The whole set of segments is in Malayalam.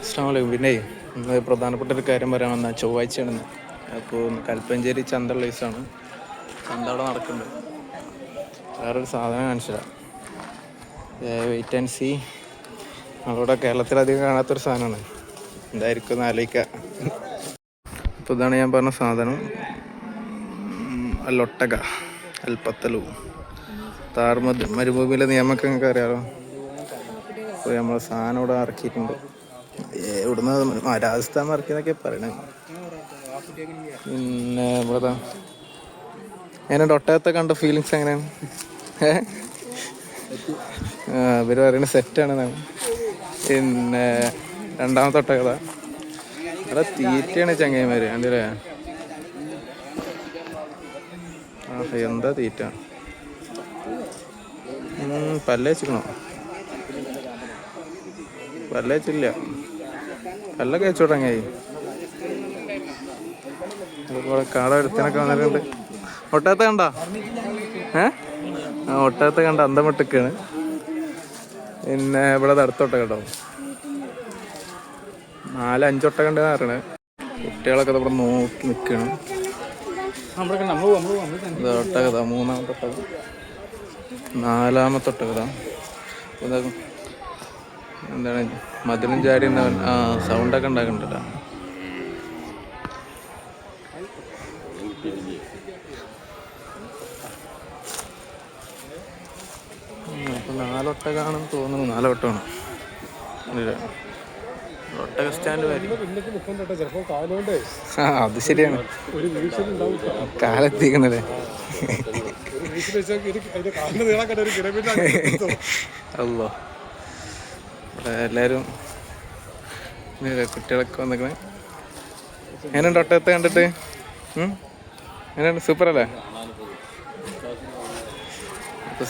അസ്സാമലൈക്കും പിന്നെ ഇന്ന് പ്രധാനപ്പെട്ട ഒരു കാര്യം പറയാൻ വന്ന ചൊവ്വാഴ്ചയാണ്. അപ്പോൾ കൽപ്പഞ്ചേരി ചന്ത ദിവസമാണ് ചന്ത അവിടെ നടക്കുന്നുണ്ട്. വേറൊരു സാധനം കാണിച്ചില്ല വെയിറ്റ് ആൻഡ് സി നമ്മളിവിടെ കേരളത്തിലധികം കാണാത്തൊരു സാധനമാണ്. എന്തായിരിക്കും എന്ന് ആലോചിക്കുക. അപ്പോൾ ഇതാണ് ഞാൻ പറഞ്ഞ സാധനം. അല്ലൊട്ടക അൽപ്പത്തലു താർമ മരുഭൂമിയിലെ നിയമമൊക്കെ നിങ്ങൾക്ക് അറിയാമോ അപ്പോൾ നമ്മളെ സാധനം ഇവിടെ ഇറക്കിയിട്ടുണ്ട്. ഇവിടുന്ന് രാജസ്ഥാൻ ഇറക്കിയെന്നൊക്കെ പറയണേ. പിന്നെ ഇവിടെ എങ്ങനെ ഒട്ടകത്തെ കണ്ട ഫീലിങ്സ് എങ്ങനെയാണ്? ഇവർ പറയുന്ന സെറ്റാണ് പിന്നെ രണ്ടാമത്തെ ഒട്ടകഥ അവിടെ തീറ്റയാണ് ചങ്ങായിമാര് കണ്ടില്ലേ? ആ എന്താ തീറ്റ? പല്ലേച്ചിക്കണോ പല്ല് വെച്ചിക്കണോ കഴിച്ചോട്ടെ തുടങ്ങായി ഇവിടെ കാട എടുത്തിനൊക്കെ വന്നിട്ടുണ്ട്. ഒട്ടകത്തെ കണ്ട? ഏ? ആ ഒട്ടകത്തെ കണ്ട? അന്തം വിട്ടൊക്കെയാണ് പിന്നെ ഇവിടെ അടുത്തൊട്ട കേട്ടോ നാല് അഞ്ചൊട്ടകണ്ട് പറയണേ. കുട്ടികളൊക്കെ ദാ ഇവിടെ നോക്കി നിൽക്കണം ഒട്ടകഥ മൂന്നാമത്തെ ഒട്ടകഥ നാലാമത്തെ ഒട്ടകഥ ഇതാ എന്താണ് മധുരം ചാരി എന്നവൻ ആ സൗണ്ടൊക്കെ ഉണ്ടാക്കണ്ടല്ലോ ഉം, അപ്പൊ നാലൊട്ടകാണെന്ന് തോന്നുന്നു നാലൊട്ടമാണ്. ഒട്ടക സ്റ്റാൻഡ് ആ അത് ശരിയാണ് ഒരു വീഴ്ചയുണ്ടാവും ഇവിടെ എല്ലാവരും കുട്ടികളൊക്കെ വന്നിക്കണേ എങ്ങനെയുണ്ട് ഒട്ടകത്തെ കണ്ടിട്ട്? എങ്ങനെയുണ്ട്? സൂപ്പർ അല്ലേ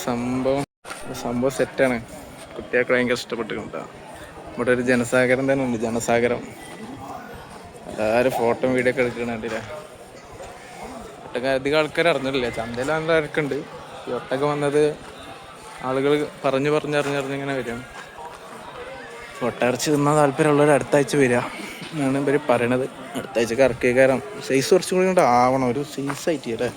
സംഭവം സംഭവം സെറ്റാണ് കുട്ടികൾക്ക് ഭയങ്കര ഇഷ്ടപ്പെട്ടിട്ടുണ്ട് ഇവിടെ ഒരു ജനസാഗരം തന്നെ ഉണ്ട് ജനസാഗരം. എല്ലാവരും ഫോട്ടോ വീഡിയോ ഒക്കെ എടുക്കണ കണ്ടില്ലേ? ഒട്ടക അധികം ആൾക്കാർ അറിഞ്ഞിട്ടില്ല. ചന്തയിൽ നല്ല തിരക്കുണ്ട് ഈ ഒട്ടകം വന്നത് ആളുകൾ പറഞ്ഞു പറഞ്ഞറിഞ്ഞറിഞ്ഞിങ്ങനെ വരും. കൊട്ടയിറച്ചി തിന്നാൻ താല്പര്യമുള്ളവർ അടുത്ത ആഴ്ച വരിക എന്നാണ് ഇവർ പറയണത്. അടുത്ത ആഴ്ച കറക്കി കയറാം സൈസ് കുറച്ചും കൂടി കൊണ്ട് ആവണം ഒരു സൈസ് ആയിട്ട് അല്ലേ?